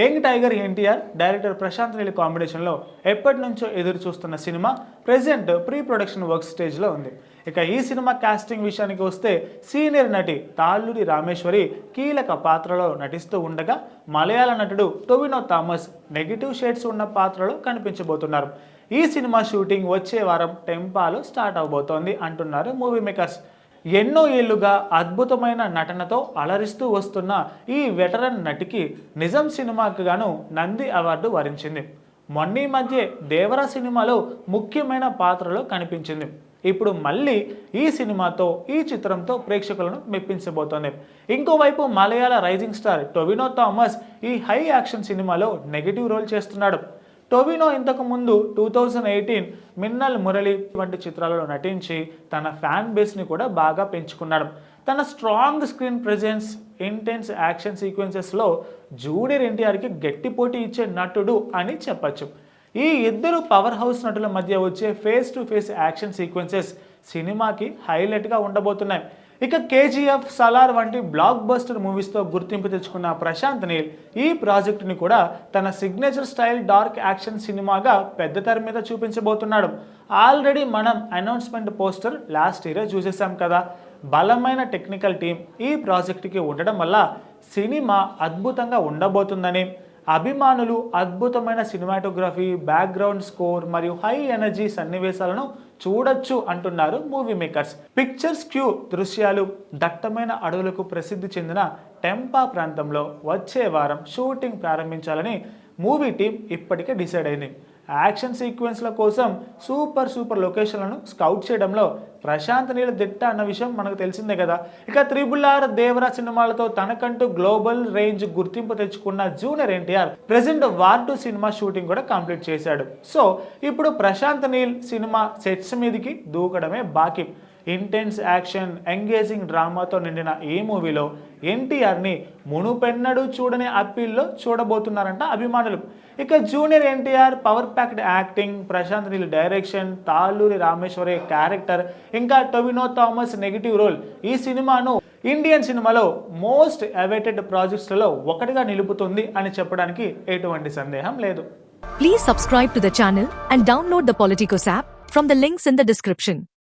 Young tiger NTR director Prashanth Neel కాంబినేషన్లో ఎప్పటి నుంచో ఎదురు చూస్తున్న cinema present pre production work స్టేజ్లో ఉంది. ఇక ఈ సినిమా కాస్టింగ్ విషయానికి వస్తే సీనియర్ నటి తాళ్ళూరి రామేశ్వరి కీలక పాత్రలో నటిస్తూ ఉండగా మలయాళ నటుడు టొవినో థామస్ నెగిటివ్ షేడ్స్ ఉన్న పాత్రలో కనిపించబోతున్నారు. ఈ సినిమా షూటింగ్ వచ్చే వారం టెంపాలో స్టార్ట్ అవబోతోంది అంటున్నారు మూవీ మేకర్స్. ఎన్నో ఏళ్ళుగా అద్భుతమైన నటనతో అలరిస్తూ వస్తున్న ఈ వెటరన్ నటికి నిజం సినిమాకు గాను నంది అవార్డు వరించింది. మొన్న ఈ మధ్య దేవరా సినిమాలో ముఖ్యమైన పాత్రలో కనిపించింది. ఇప్పుడు మళ్ళీ ఈ సినిమాతో ఈ చిత్రంతో ప్రేక్షకులను మెప్పించబోతోంది. ఇంకోవైపు మలయాళ రైజింగ్ స్టార్ టొవినో థామస్ ఈ హై యాక్షన్ సినిమాలో నెగిటివ్ రోల్ చేస్తున్నాడు. టొవినో ఇంతకుముందు two thousand eighteen Minnal Murali వంటి చిత్రాలలో నటించి తన ఫ్యాన్ బేస్ని కూడా బాగా పెంచుకున్నాడు. తన strong screen presence intense action సీక్వెన్సెస్లో junior ఎన్టీఆర్కి గట్టి పోటీ ఇచ్చే నటుడు అని చెప్పచ్చు. ఈ ఇద్దరు పవర్ హౌస్ నటుల మధ్య వచ్చే face to face action sequences సినిమాకి హైలైట్గా ఉండబోతున్నాయి. ఇక కేజీఎఫ్ సలార్ వంటి బ్లాక్ బస్టర్ మూవీస్తో గుర్తింపు తెచ్చుకున్న ప్రశాంత్ నీల్ ఈ ప్రాజెక్టుని కూడా తన సిగ్నేచర్ స్టైల్ డార్క్ యాక్షన్ సినిమాగా పెద్ద తెర మీద చూపించబోతున్నాడు. ఆల్రెడీ మనం అనౌన్స్మెంట్ పోస్టర్ లాస్ట్ ఇయర్ చూసేసాం కదా. బలమైన టెక్నికల్ టీం ఈ ప్రాజెక్టుకి ఉండడం వల్ల సినిమా అద్భుతంగా ఉండబోతుందని అభిమానులు అద్భుతమైన సినిమాటోగ్రఫీ బ్యాక్గ్రౌండ్ స్కోర్ మరియు హై ఎనర్జీ సన్నివేశాలను చూడొచ్చు అంటున్నారు మూవీ మేకర్స్ పిక్చర్స్ క్యూ దృశ్యాలు దట్టమైన అడవులకు ప్రసిద్ధి చెందిన టెంపా ప్రాంతంలో వచ్చే వారం షూటింగ్ ప్రారంభించాలని మూవీ టీం ఇప్పటికే డిసైడ్ అయింది. యాక్షన్ సీక్వెన్స్ల కోసం సూపర్ సూపర్ లొకేషన్లను స్కౌట్ చేయడంలో ప్రశాంత్ నీళ్ళ దిట్ట అన్న విషయం మనకు తెలిసిందే కదా. ఇక త్రిబుల్ ఆర్ దేవరా సినిమాలతో తనకంటూ గ్లోబల్ రేంజ్ గుర్తింపు తెచ్చుకున్న junior NTR present war two cinema shooting కూడా కంప్లీట్ చేశాడు. సో ఇప్పుడు ప్రశాంత్ నీల్ సినిమా సెట్స్ మీదకి దూకడమే బాకీ. ఇంటెన్స్ యాక్షన్ ఎంగేజింగ్ డ్రామాతో నిండిన ఈ మూవీలో ఎన్టీఆర్ని మునుపెన్నడూ చూడని అప్పీల్లో చూడబోతున్నారంట అభిమానులు. ఇక junior NTR power packed acting Prashanth Neel direction Talluri Rameshwari character ఇంకా టొవినో థామస్ నెగిటివ్ రోల్. ఈ సినిమాను ఇండియన్ సినిమాలో మోస్ట్ అవైటెడ్ ప్రాజెక్ట్స్లలో ఒకటిగా నిలుపుతుంది అని చెప్పడానికి ఎటువంటి సందేహం లేదు. Please subscribe to the channel and download the Politicos app from the links in the description